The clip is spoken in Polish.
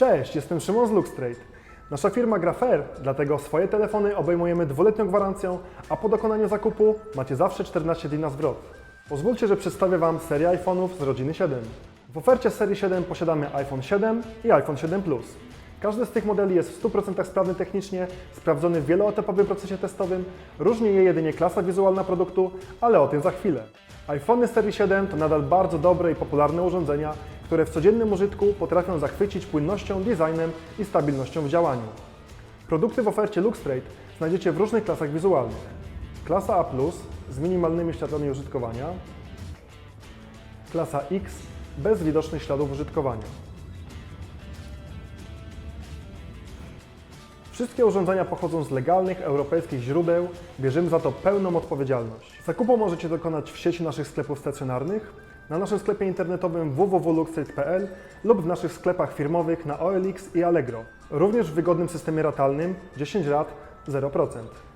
Cześć, jestem Szymon z Luxtrade. Nasza firma gra fair, dlatego swoje telefony obejmujemy dwuletnią gwarancją, a po dokonaniu zakupu macie zawsze 14 dni na zwrot. Pozwólcie, że przedstawię Wam serię iPhone'ów z rodziny 7. W ofercie serii 7 posiadamy iPhone 7 i iPhone 7 Plus. Każdy z tych modeli jest w 100% sprawny technicznie, sprawdzony w wieloetapowym procesie testowym, różni je jedynie klasa wizualna produktu, ale o tym za chwilę. iPhony serii 7 to nadal bardzo dobre i popularne urządzenia, które w codziennym użytku potrafią zachwycić płynnością, designem i stabilnością w działaniu. Produkty w ofercie Luxtrade znajdziecie w różnych klasach wizualnych. Klasa A+, z minimalnymi światłami użytkowania, klasa X bez widocznych śladów użytkowania. Wszystkie urządzenia pochodzą z legalnych europejskich źródeł, bierzemy za to pełną odpowiedzialność. Zakupu możecie dokonać w sieci naszych sklepów stacjonarnych, na naszym sklepie internetowym www.luxtrade.pl lub w naszych sklepach firmowych na OLX i Allegro. Również w wygodnym systemie ratalnym 10 lat 0%.